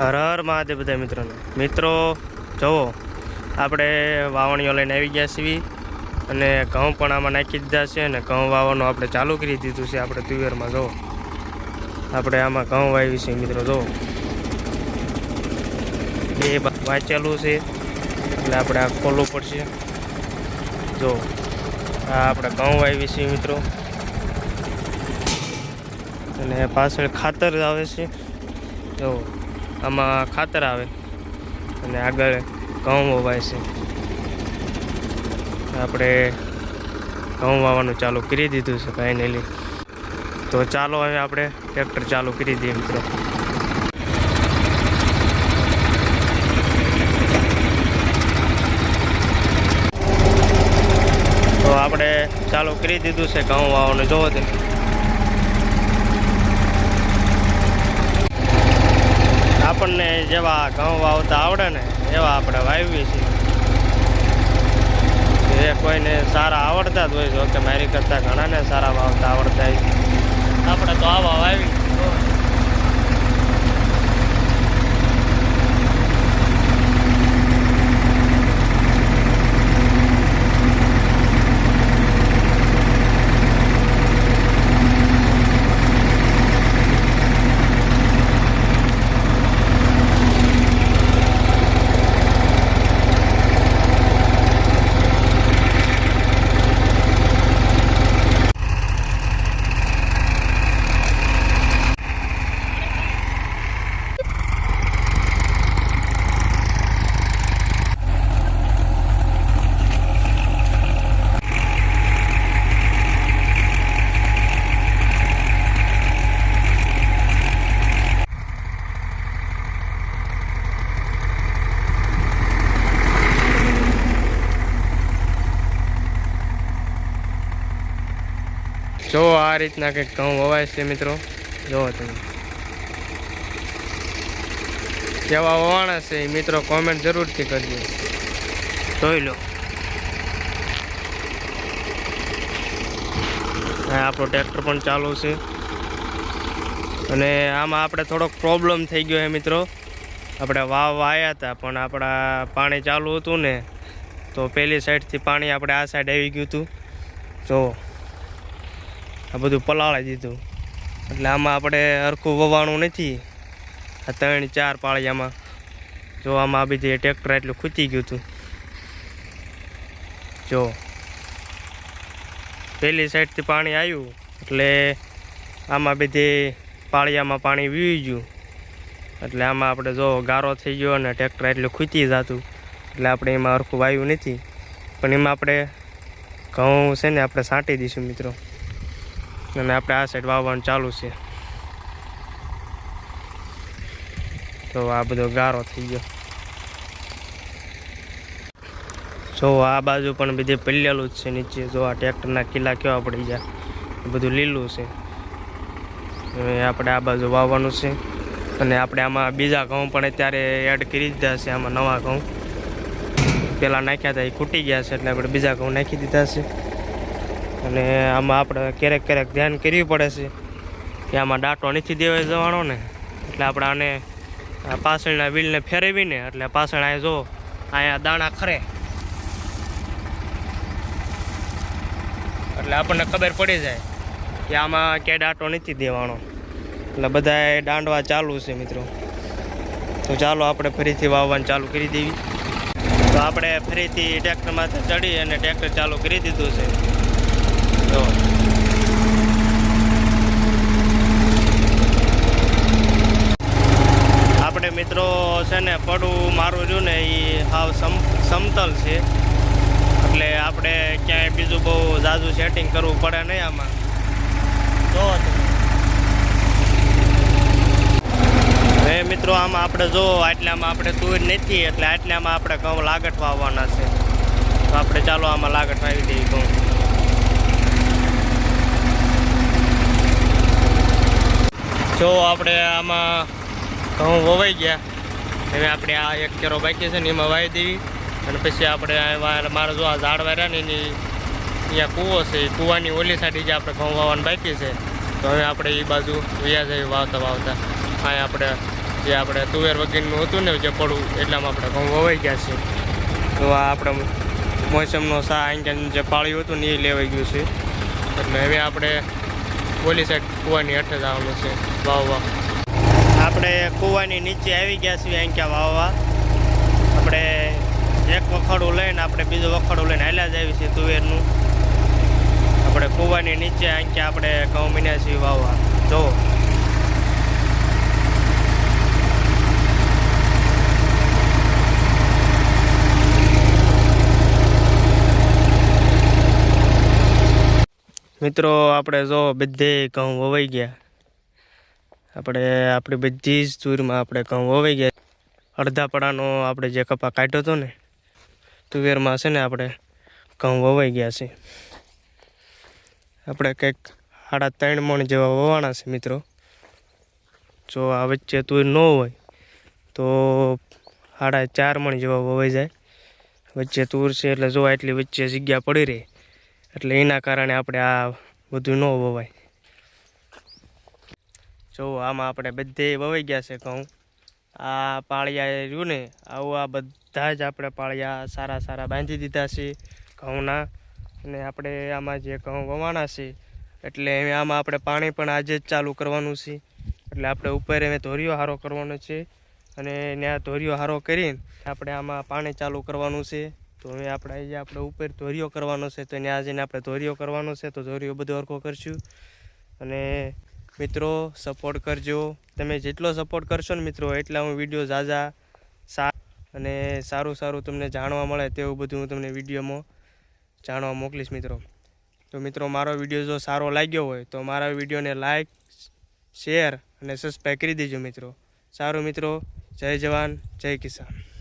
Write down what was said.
હર હર મહાદેવ બધા મિત્રોને. મિત્રો, જુઓ, આપણે વાવણીઓ લઈને આવી ગયા છીએ અને ઘઉં પણ આમાં નાખી દીધા છે અને ઘઉં વાવવાનું આપણે ચાલુ કરી દીધું છે આપણે તુવેરમાં, જુઓ. આપણે આમાં ઘઉં વાવી છે મિત્રો, જુઓ. એ વાંચેલું છે, એટલે આપણે આ ખોલવું પડશે. જો આ આપણે ઘઉં વાવી છે મિત્રો. અને પાછળ ખાતર આવે છે. જો આમાં ખાતર આવે અને આગળ ઘઉં વવાય છે. આપણે ઘઉં વાવવાનું ચાલુ કરી દીધું છે ફાઇનલી તો ચાલો હવે આપણે ટ્રેક્ટર ચાલુ કરી દઈએ મિત્રો. તો આપણે ચાલુ કરી દીધું છે ઘઉં વાવવાનું. જોવો તમે. આપણને જેવા ઘઉં વાવતા આવડે ને એવા આપણે વાવીએ છીએ. જે કોઈને સારા આવડતા જ હોય જો કે મારી કરતાં ઘણાને સારા વાવતા આવડતા હોય આપણે તો આવા વાવી જો આ રીતના કંઈક ઘઉં વવાય છે મિત્રો. જુઓ તમે. કેવા વવાણા છે મિત્રો કોમેન્ટ જરૂરથી કરજો. જોઈ લો. આપણો ટ્રેક્ટર પણ ચાલુ છે. અને આમાં આપણે થોડોક પ્રોબ્લેમ થઈ ગયો છે મિત્રો. આપણે વાવ વાયા હતા, પણ આપણા પાણી ચાલુ હતું ને, તો પેલી સાઈડથી પાણી આપણે આ સાઈડ આવી ગયું હતું. જો. આ બધું પલાળી દીધું. એટલે આમાં આપણે હરખું વવાણું નથી. આ ત્રણ, ચાર પાળિયામાં. જો આમાં આ બધી ટ્રેક્ટર એટલું ખૂતી ગયું હતું. જો. પહેલી સાઈડથી પાણી આવ્યું, એટલે આમાં બીજે પાળિયામાં પાણી વીવી ગયું. એટલે આમાં આપણે જો ગારો થઈ ગયો અને ટ્રેક્ટર એટલું ખૂતી જતું. એટલે આપણે એમાં હરખું વાયું નથી. પણ એમાં આપણે ઘઉં છે ને આપણે છાંટી દઈશું મિત્રો. અને આપણે આ સાઈડ વાવવાનું ચાલુ છે. તો આ બધો ગારો થઈ ગયો. જો આ બાજુ પણ બધે પલ્લેલું જ છે નીચે. જો આ ટ્રેક્ટરના કિલ્લા કેવા પડી ગયા. બધું લીલું છે. હવે આપણે આ બાજુ વાવવાનું છે. અને આપણે આમાં બીજા ઘઉં પણ અત્યારે એડ કરી દીધા છે, આમાં નવા ઘઉં. પહેલાં નાખ્યા હતા, એ ખૂટી ગયા છે, એટલે આપણે બીજા ઘઉં નાખી દીધા છે. અને આમાં આપણે ક્યારેક ક્યારેક ધ્યાન કરવી પડે છે કે આમાં ડાટો નથી દેવાઈ જવાનો ને. એટલે આપણે આને પાછળના વ્હીલને ફેરવીને, એટલે પાછળ અહીંયા જો અહીંયા દાણા ખરે. એટલે આપણને ખબર પડી જાય કે આમાં ક્યાંય ડાટો નથી દેવાનો. એટલે બધા દાંડવા ચાલુ છે મિત્રો. તો ચાલો આપણે ફરીથી વાવવાનું ચાલુ કરી દેવી. તો આપણે ફરીથી ટ્રેક્ટરમાંથી ચડી અને ટ્રેક્ટર ચાલુ કરી દીધું છે. તો આપણે મિત્રો છે ને પડવું મારું જો ને એ હાવ સમ, સમતલ છે. એટલે આપણે ક્યાંય બીજું બહુ ઝાઝું સેટિંગ કરવું પડે નહીં આમાં. જો હવે મિત્રો આમાં આપણે જો આટલામાં આપણે તુર નથી, એટલે આટલામાં આપણે ઘઉં લાગટ વાવવાના છે. તો આપણે ચાલો આમાં લાગટ વાવી દઈએ ઘઉં. જો આપણે આમાં ઘઉં વવાઈ ગયા. હવે આપણે આ એક કેરો બાકી છે ને એમાં વાવી દેવી. અને પછી આપણે મારે જો આ ઝાડ વાર્યા ને એની અહીંયા કૂવો છે, એ કૂવાની ઓલી સાઈડ જે આપણે ઘઉં વાવવાનું બાકી છે. તો હવે આપણે એ બાજુ વ્યા જઈએ વાવતા વાવતા. અહીંયા આપણે જે આપણે તુવેર વગેરેનું હતું ને જે પડવું, એટલામાં આપણે ઘઉં વવાઈ ગયા છે. તો આ આપણે મોસમનો સા અહીંયા જે પાળ્યું હતું ને એ લેવાઈ ગયું છે. એટલે હવે આપણે ઓલી સાઈડ કૂવાની અઠે જવાનું છે, વાવવા. આપણે કૂવાની નીચે આવી ગયા છીએ અહીંયા વાવવા. આપણે એક વખાડું લઈને આપણે બીજું વખડું લઈને હાલ્યા જ આવી છીએ તુવેરનું. આપણે કૂવાની નીચે અહીંયા આપણે ઘઉં મીન્યા છીએ વાવવા. જો મિત્રો, આપણે જો બધે ઘઉં વવાઈ ગયા. આપણે, આપણી બધી જ તુરમાં આપણે ઘઉં વવાઈ ગયા. અડધા પડાનો આપણે જે કપા કાઢ્યો હતો ને, તુવેરમાં છે ને આપણે ઘઉં વવાઈ ગયા છે. આપણે કંઈક સાડા ત્રણ મણ જેવા વવાણા છે મિત્રો. જો આ વચ્ચે તુર ન હોય, તો સાડા ચાર મણ જેવા વવાઈ જાય. વચ્ચે તુર છે એટલે જો આટલી વચ્ચે જગ્યા પડી રહી એટલે એના કારણે આપણે આ બધું ન વવાય. જો, આમાં આપણે બધે વવાઈ ગયા છે ઘઉં. આ પાળિયા રહ્યું ને, આવું આ બધા જ આપણે પાળિયા સારા સારા બાંધી દીધા છે ઘઉંના. અને આપણે આમાં જે ઘઉં વવાના છે, એટલે આમાં આપણે પાણી પણ આજે જ ચાલુ કરવાનું છે. એટલે આપણે ઉપર એને ધોરિયો હારો કરવાનો છે. અને ત્યાં ધોરિયો હારો કરીને આપણે આમાં પાણી ચાલુ કરવાનું છે. તો હવે આપણે અહીંયા આપણે ઉપર ધોરિયો કરવાનો છે તો ત્યાં જઈને આપણે ધોરિયો કરવાનો છે તો ધોરિયો બધો હરખો કરશું. અને મિત્રો સપોર્ટ કરજો. તમે જેટલો સપોર્ટ કરશો ને મિત્રો, એટલા હું વીડિયો ઝાઝા સા અને સારું સારું તમને જાણવા મળે તેવું બધું હું તમને વિડીયોમાં જાણવા મોકલીશ મિત્રો. તો મિત્રો, મારો વીડિયો જો સારો લાગ્યો હોય તો મારા વિડીયોને લાઈક શેર અને સબસ્ક્રાઈબ કરી દેજો મિત્રો. સારું મિત્રો, જય જવાન, જય કિસાન.